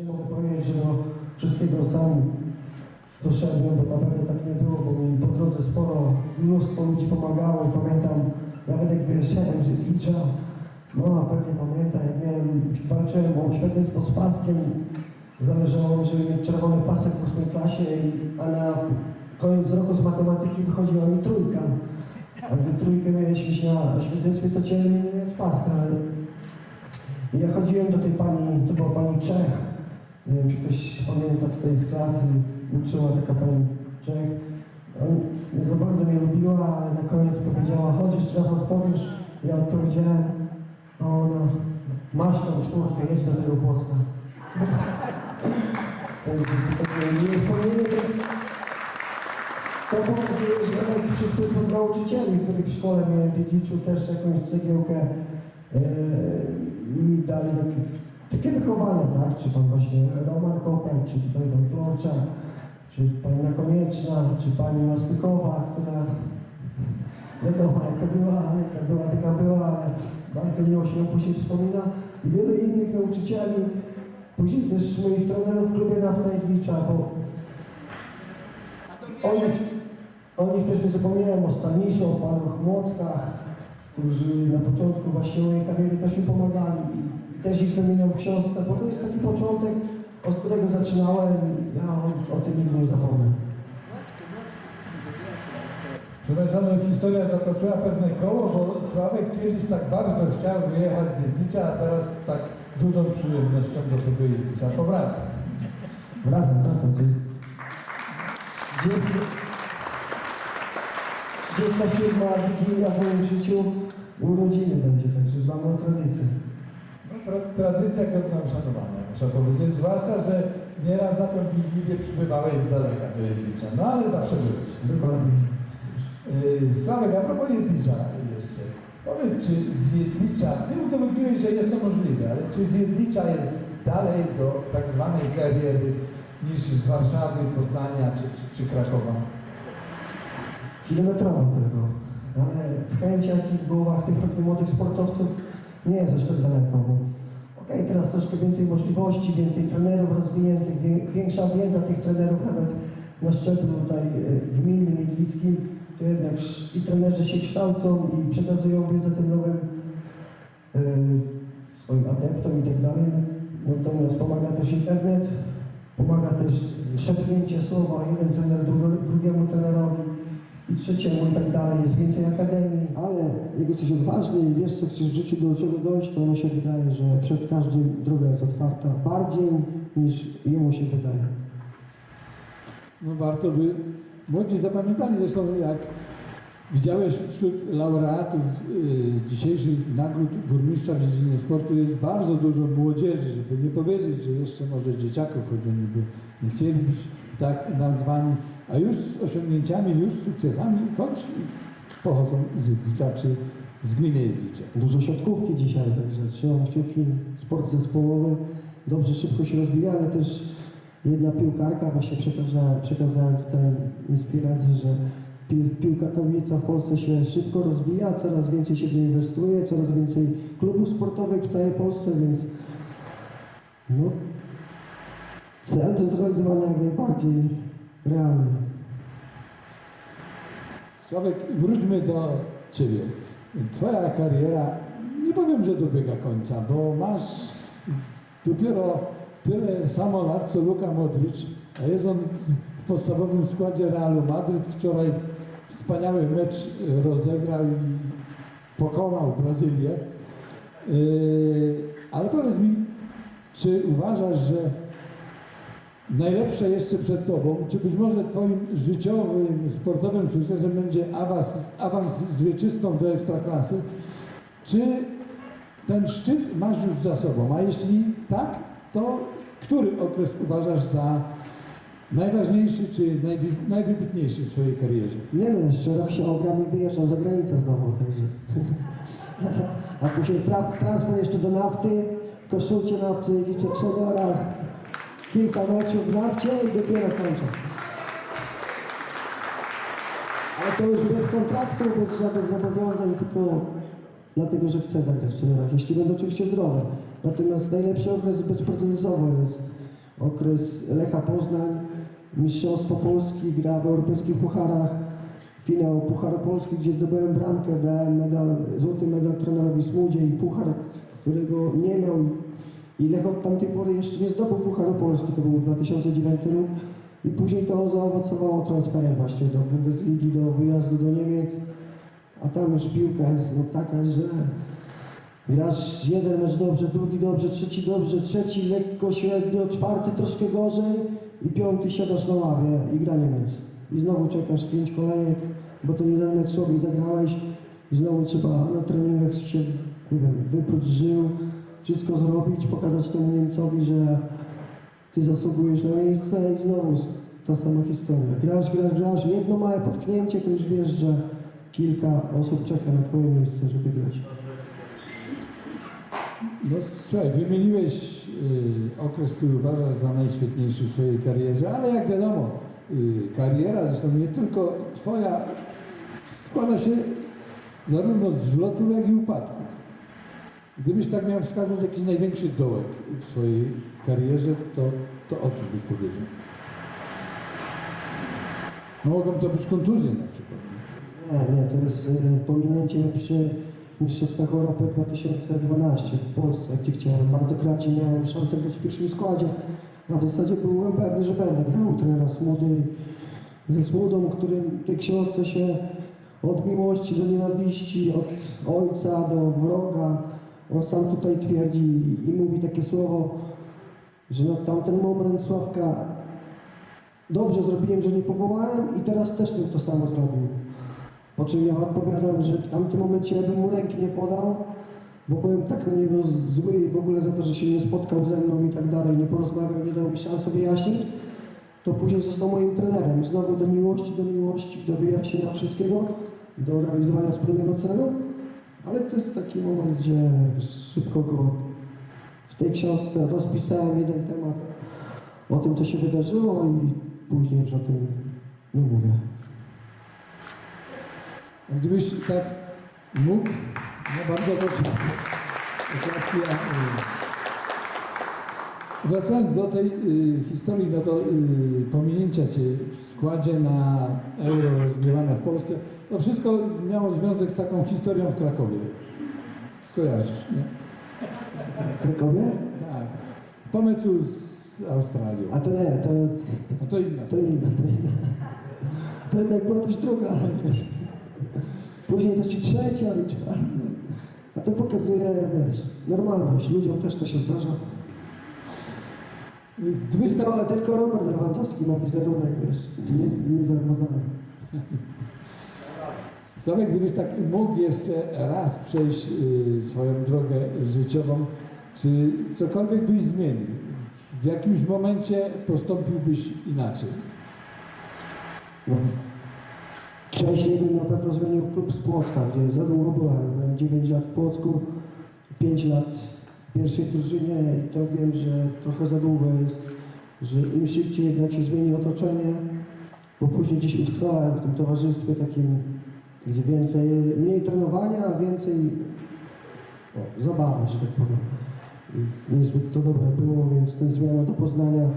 nie mogę powiedzieć, że do wszystkiego sam doszedłem, bo na pewno tak nie było, bo mi po drodze sporo, mnóstwo ludzi pomagało i pamiętam, nawet jak wyjeżdżałem z Idlicza, mama pewnie pamięta, jak miałem, walczyłem o świadectwo z paskiem, zależało mi, żeby mieć czerwony pasek w ósmej klasie, a na koniec roku z matematyki wychodziła mi trójka. A gdy trójkę miałeś mieć na świadectwie, to cię nie miałeś paska, ale i ja chodziłem do tej pani, to była pani Czech. Nie wiem, czy ktoś pamięta tutaj z klasy, uczyła taka pani Czech. On nie za bardzo mnie lubiła, ale na koniec powiedziała, chodź jeszcze raz odpowiesz. Ja odpowiedziałem, a ona, masz tą czwórkę, jedź do tego Płocka. Także takie niewspomnienie to powoduje, że nawet przez tych nauczycieli, których w szkole miałem w Wiedliczu też jakąś cegiełkę e, mi dali takie, takie wychowanie, tak? Czy pan właśnie Roman Kopek, czy tutaj pan Florczak, czy pani Nakonieczna, czy pani Mastykowa, która wiadomo jaka była, jaka była, taka była, ale bardzo miło się ją później wspomina. I wiele innych nauczycieli, później też moich trenerów w klubie Nafta Jedlicza, bo o nich, o nich też nie zapomniałem, o Staniszu, o panu Chmockach, którzy na początku właśnie mojej kariery też mi pomagali i, i też ich wymieniam w książce, bo to jest taki początek, od którego zaczynałem, ja o, o tym nigdy nie zapomnę. No, historia zatoczyła pewne koło, bo Sławek kiedyś tak bardzo chciał wyjechać z Jedlicza, a teraz z tak dużą przyjemnością do tego Jedlicza powraca. Wracam, wracam, to jest 30, 37 Wigilia w moim życiu, urodziny będzie, także dbamy o tradycję. Tra tradycja godna uszanowania, muszę powiedzieć, zwłaszcza, że nieraz na tę Wigilię przybywałeś z daleka do Jedlicza, no ale zawsze byłeś. Dokładnie. Yy, Sławek, a propos Jedlicza jeszcze. Powiedz, czy z Jedlicza, ty udowodniłeś, że jest to możliwe, ale czy z Jedlicza jest dalej do tak zwanej kariery niż z Warszawy, Poznania czy, czy, czy Krakowa? Kilometrowo tylko. Ale w chęciach i głowach tych młodych sportowców nie jest aż tak daleko, okej, teraz troszkę więcej możliwości, więcej trenerów rozwiniętych, większa wiedza tych trenerów nawet na szczeblu tutaj e, gminnym i gliwickim, to jednak i trenerzy się kształcą i przekazują wiedzę tym nowym e, swoim adeptom i tak dalej. Natomiast pomaga też internet, pomaga też szepnięcie słowa, jeden trener drugiemu trenerowi i trzeciemu i tak dalej, jest więcej akademii. Ale jak jesteś odważny i wiesz, co chcesz w życiu do czego dojść, to mi się wydaje, że przed każdym droga jest otwarta bardziej niż jemu się wydaje. No warto by, młodzi zapamiętali zresztą jak widziałeś wśród laureatów y, dzisiejszych nagród burmistrza w dziedzinie sportu jest bardzo dużo młodzieży, żeby nie powiedzieć, że jeszcze może dzieciaków, choć oni by nie chcieli być tak nazwani, a już z osiągnięciami, już z sukcesami, choć pochodzą z Jedlicza czy z gminy Jedlicze. Dużo siatkówki dzisiaj, także trzymam kciuki, sport zespołowy dobrze, szybko się rozwija, ale też jedna piłkarka, właśnie przekazałem, przekazałem tutaj inspirację, że pi- piłka kobieca w Polsce się szybko rozwija, coraz więcej się inwestuje, coraz więcej klubów sportowych w całej Polsce, więc no, cel do zrealizowania jak najbardziej realny. Sławek, wróćmy do Ciebie. Twoja kariera, nie powiem, że dobiega końca, bo masz dopiero tyle samo lat, co Luka Modric, a jest on w podstawowym składzie Realu Madryt. Wczoraj wspaniały mecz rozegrał i pokonał Brazylię. Yy, Ale powiedz mi, czy uważasz, że najlepsze jeszcze przed Tobą, czy być może Twoim życiowym, sportowym sukcesem będzie awans, awans z wieczystą do ekstraklasy, czy ten szczyt masz już za sobą? A jeśli tak, to który okres uważasz za najważniejszy czy najwybitniejszy w swojej karierze? Nie no, jeszcze rok się ogram i wyjeżdżam za granicę znowu, także... A później traf, transfer jeszcze do nafty, koszulcie nafty, liczę w seniorach, kilka meczów w nafcie i dopiero kończę. Ale to już bez kontraktu, bez żadnych zobowiązań, tylko dlatego, że chcę zagrać w jeśli będę oczywiście zdrowy. Natomiast najlepszy okres bezprocesowo jest okres Lecha Poznań, Mistrzostwo Polski, gra w europejskich pucharach, finał Pucharu Polski, gdzie zdobyłem bramkę, dałem medal, złoty medal trenerowi Smudzie i puchar, którego nie miał i Lech od tamtej pory jeszcze nie zdobył Pucharu Polski, to był 2009 rok. I później to zaowocowało transferem właśnie do Bundesligi, do wyjazdu do Niemiec, a tam już piłka jest no taka, że grasz jeden mecz dobrze, drugi dobrze, trzeci dobrze, trzeci lekko, średnio, czwarty troszkę gorzej i piąty siadasz na ławie i gra Niemiec. I znowu czekasz pięć kolejek, bo ten jeden mecz sobie zagrałeś i znowu trzeba na treningach się, nie wiem, wypróć żył, wszystko zrobić, pokazać temu Niemcowi, że ty zasługujesz na miejsce i znowu ta sama historia. Grasz, grasz, grasz, jedno małe potknięcie, to już wiesz, że kilka osób czeka na twoje miejsce, żeby grać. No słuchaj, wymieniłeś y, okres, który uważasz za najświetniejszy w swojej karierze, ale jak wiadomo, y, kariera, zresztą nie tylko twoja, składa się zarówno z wzlotów, jak i upadków. Gdybyś tak miał wskazać jakiś największy dołek w swojej karierze, to, to o czym byś powiedział? No mogą to być kontuzje na przykład. Nie, nie, to jest y, pominięcie mnie przy Mistrzostwach Europy 2012 w Polsce, gdzie chciałem bardzo kracie, miałem szansę być w pierwszym składzie, a w zasadzie byłem pewny, że będę grał trenera Smudy ze Smudą, którym tej książce się od miłości do nienawiści, od ojca do wroga, on sam tutaj twierdzi i mówi takie słowo, że na tamten moment Sławka dobrze zrobiłem, że nie powołałem i teraz też bym to samo zrobił. Po czym ja odpowiadam, że w tamtym momencie ja bym mu ręki nie podał, bo byłem tak na niego zły w ogóle za to, że się nie spotkał ze mną i tak dalej, nie porozmawiał, nie dał mi szansy wyjaśnić, to później został moim trenerem. Znowu do miłości, do miłości, do wyjaśnienia wszystkiego, do realizowania wspólnego celu, ale to jest taki moment, gdzie szybko go w tej książce rozpisałem jeden temat o tym, co się wydarzyło i później już o tym nie mówię. Gdybyś tak mógł, no bardzo proszę. Y, Wracając do tej y, historii, no to y, pominięcia Cię w składzie na euro rozgrywane w Polsce, to wszystko miało związek z taką historią w Krakowie. Kojarzysz, nie? W Krakowie? Tak. Po meczu z Australią. A to nie, to, No to inna. to inne, to inne. To jednak była też druga. Później też i trzecia liczba. A to pokazuje, wiesz, normalność. Ludziom też to się zdarza. Tylko, tylko Robert Lewandowski ma wizerunek, wiesz, nie, nie zarmazany. Sławek, gdybyś tak mógł jeszcze raz przejść y, swoją drogę życiową, czy cokolwiek byś zmienił? W jakimś momencie postąpiłbyś inaczej? No. Wcześniej bym na pewno zmienił klub z Płocka, gdzie za długo byłem. Byłem 9 lat w Płocku, 5 lat w pierwszej drużynie i to wiem, że trochę za długo jest, że im szybciej jednak się zmieni otoczenie, bo później gdzieś utknąłem w tym towarzystwie takim, gdzie więcej, mniej trenowania, a więcej o, zabawy, że tak powiem. Niezbyt to dobre było, więc ta zmiana do Poznania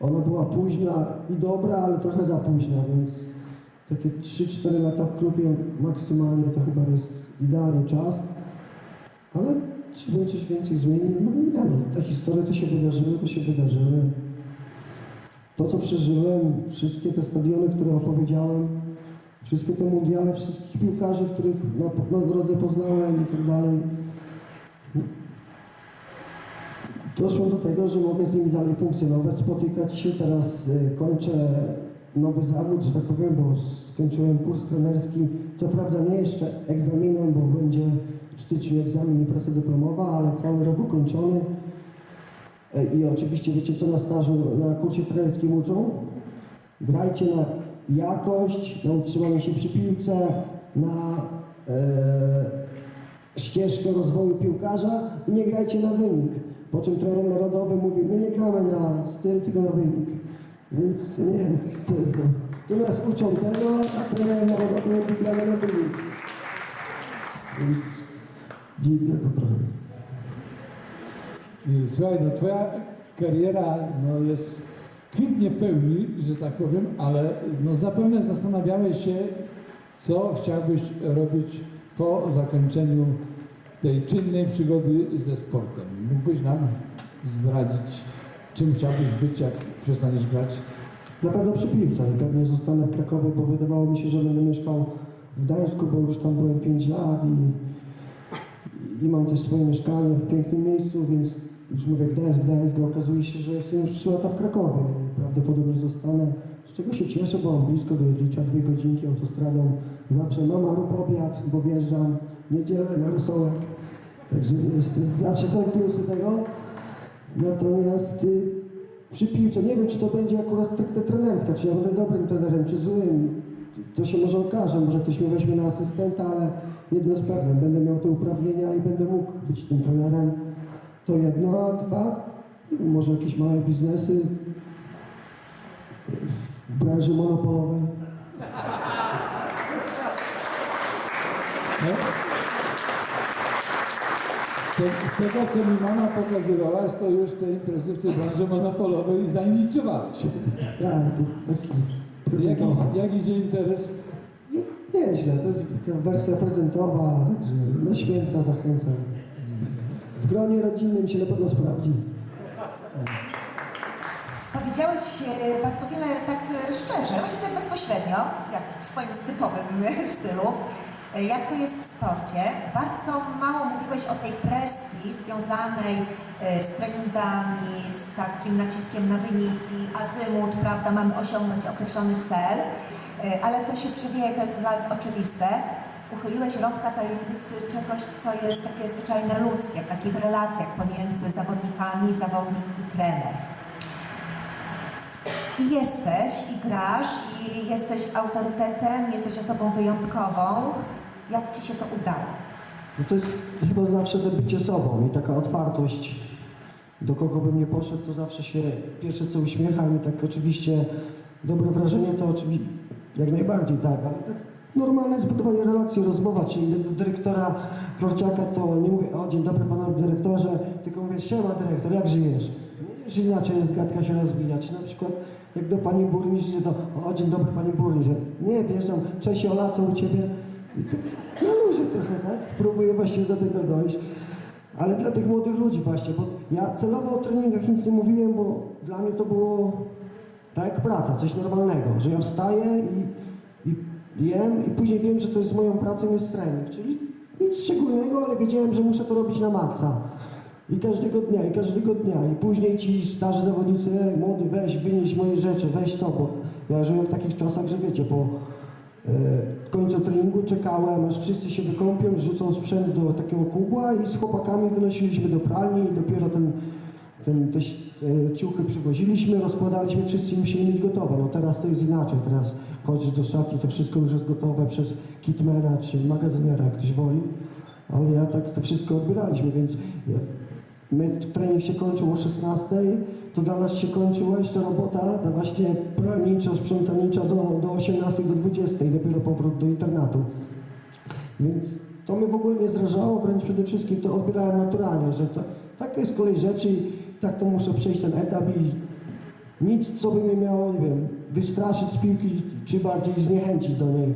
ona była późna i dobra, ale trochę za późna, więc takie 3-4 lata w klubie maksymalnie to chyba jest idealny czas. Ale czy bym coś więcej zmienił? No nie no, te historie to się wydarzyły, to się wydarzyły. To co przeżyłem, wszystkie te stadiony, które opowiedziałem, wszystkie te mundiale, wszystkich piłkarzy, których na, na drodze poznałem i tak dalej. Doszło do tego, że mogę z nimi dalej funkcjonować, spotykać się. Teraz y, kończę nowy zawód, że tak powiem, bo skończyłem kurs trenerski. Co prawda nie jeszcze egzaminem, bo będzie w styczniu egzamin i praca dyplomowa, ale cały rok ukończony. E, I oczywiście wiecie co na stażu, na kursie trenerskim uczą? Grajcie na jakość, na utrzymanie się przy piłce, na e, ścieżkę rozwoju piłkarza i nie grajcie na wynik. Po czym trener narodowy mówi, my nie gramy na styl, tylko na wynik. Więc nie wiem, to. Tu nas uczą tego, a trener narodowy mówi, gramy na wynik. Więc dziwne to trochę jest. Słuchaj, no twoja kariera no, jest kwitnie w pełni, że tak powiem, ale no, zapewne zastanawiałeś się, co chciałbyś robić po zakończeniu tej czynnej przygody ze sportem. Mógłbyś nam zdradzić, czym chciałbyś być, jak przestaniesz grać? Na pewno przy piłce, pewnie zostanę w Krakowie, bo wydawało mi się, że będę mieszkał w Gdańsku, bo już tam byłem 5 lat i, i mam też swoje mieszkanie w pięknym miejscu, więc już mówię Gdańsk, Gdańsk, okazuje się, że jestem już 3 lata w Krakowie. Prawdopodobnie zostanę, z czego się cieszę, bo mam blisko do Jedlicza, dwie godzinki autostradą. Zawsze mama rób obiad, bo wjeżdżam niedzielę na rosołek. Także zawsze są plusy tego. Natomiast y, przy piłce, nie wiem czy to będzie akurat stricte trenerska, czy ja będę dobrym trenerem, czy złym. To się może okaże, może ktoś mnie weźmie na asystenta, ale jedno jest pewne, będę miał te uprawnienia i będę mógł być tym trenerem. To jedno, a dwa, może jakieś małe biznesy branży monopolowej. No. Z, te, z tego, co mi mama pokazywała, to już te imprezy w tej branży monopolowej zainicjowałeś. To taki Jaki, jaki idzie interes? Nie, Nieźle, to jest taka wersja prezentowa, także na święta zachęcam. W gronie rodzinnym się na pewno sprawdzi. Powiedziałeś e, bardzo wiele tak e, szczerze, właśnie tak bezpośrednio, jak w swoim typowym stylu. E, Jak to jest w sporcie? Bardzo mało mówiłeś o tej presji związanej z treningami, z takim naciskiem na wyniki, azymut, prawda, mamy osiągnąć określony cel, ale to się przewija to jest dla nas oczywiste. Uchyliłeś rąbka tajemnicy czegoś, co jest takie zwyczajne ludzkie, w takich relacjach pomiędzy zawodnikami, zawodnik i trener. I jesteś, i grasz, i jesteś autorytetem, jesteś osobą wyjątkową. Jak ci się to udało? No to jest chyba zawsze to bycie sobą i taka otwartość. Do kogo bym nie poszedł, to zawsze się pierwsze co uśmiecham i tak oczywiście dobre wrażenie to oczywiście jak najbardziej tak, ale tak normalne zbudowanie relacji, rozmowa, czyli do dyrektora Florciaka to nie mówię o dzień dobry panu dyrektorze, tylko mówię siema dyrektor, jak żyjesz? Że inaczej gadka się rozwija, czy na przykład jak do pani burmistrz, to o dzień dobry pani burmistrz, nie wjeżdżam, cześć Ola, co u ciebie? I tak luzie trochę, tak? Próbuję właśnie do tego dojść. Ale dla tych młodych ludzi właśnie, bo ja celowo o treningach nic nie mówiłem, bo dla mnie to było tak jak praca, coś normalnego, że ja wstaję i, i jem i później wiem, że to jest moją pracą, jest trening, czyli nic szczególnego, ale wiedziałem, że muszę to robić na maksa. I każdego dnia, i każdego dnia. I później ci starzy zawodnicy, Ej, młody, weź, wynieś moje rzeczy, weź to, bo ja żyłem w takich czasach, że wiecie, po e, końcu treningu czekałem, aż wszyscy się wykąpią, rzucą sprzęt do takiego kubła i z chłopakami wynosiliśmy do pralni i dopiero ten, ten, te e, ciuchy przywoziliśmy, rozkładaliśmy, wszyscy musieli mieć gotowe. No teraz to jest inaczej, teraz chodzisz do szatni, to wszystko już jest gotowe przez kitmana czy magazyniera, jak ktoś woli. Ale ja tak to wszystko odbieraliśmy, więc ja, my, trening się kończył o 16, to dla nas się kończyła jeszcze robota, ta właśnie pralnicza, sprzątaniecza do, do 18, do 20 i dopiero powrót do internatu. Więc to mnie w ogóle nie zrażało, wręcz przede wszystkim to odbierałem naturalnie, że to, takie jest kolej rzeczy tak to muszę przejść ten etap i nic, co by mnie miało, nie wiem, wystraszyć z piłki, czy bardziej zniechęcić do niej.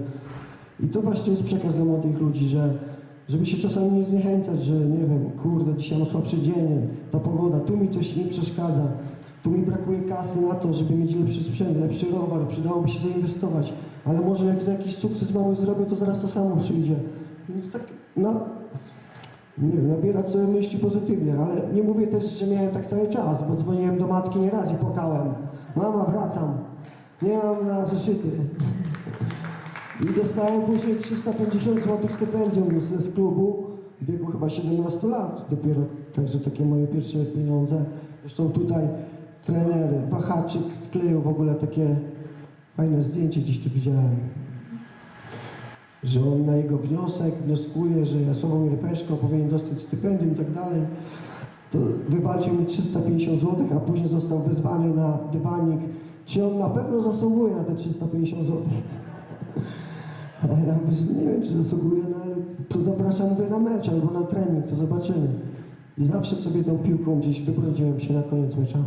I to właśnie jest przekaz dla młodych ludzi, że żeby się czasami nie zniechęcać, że nie wiem, kurde, dzisiaj mam słabszy dzień, ta pogoda, tu mi coś nie przeszkadza, tu mi brakuje kasy na to, żeby mieć lepszy sprzęt, lepszy rower, przydałoby się zainwestować, ale może jak za jakiś sukces mały zrobię, to zaraz to samo przyjdzie. Więc tak, no, nie wiem, nabierać sobie myśli pozytywnie, ale nie mówię też, że miałem tak cały czas, bo dzwoniłem do matki nieraz i płakałem. Mama, wracam, nie mam na zeszyty. I dostałem później 350 zł stypendium z, z klubu w wieku chyba 17 lat dopiero. Także takie moje pierwsze pieniądze. Zresztą tutaj trener Wahaczyk wkleił w ogóle takie fajne zdjęcie, gdzieś tu widziałem. Że on na jego wniosek wnioskuje, że Sławomir Peszko powinien dostać stypendium i tak dalej. To wywalczył mi 350 zł, a później został wezwany na dywanik. Czy on na pewno zasługuje na te 350 zł? Ja mówię, że nie wiem, czy zasługuje, no ale to zapraszam mówię, na mecz albo na trening, to zobaczymy. i zawsze sobie tą piłką gdzieś wybrudziłem się na koniec mecza.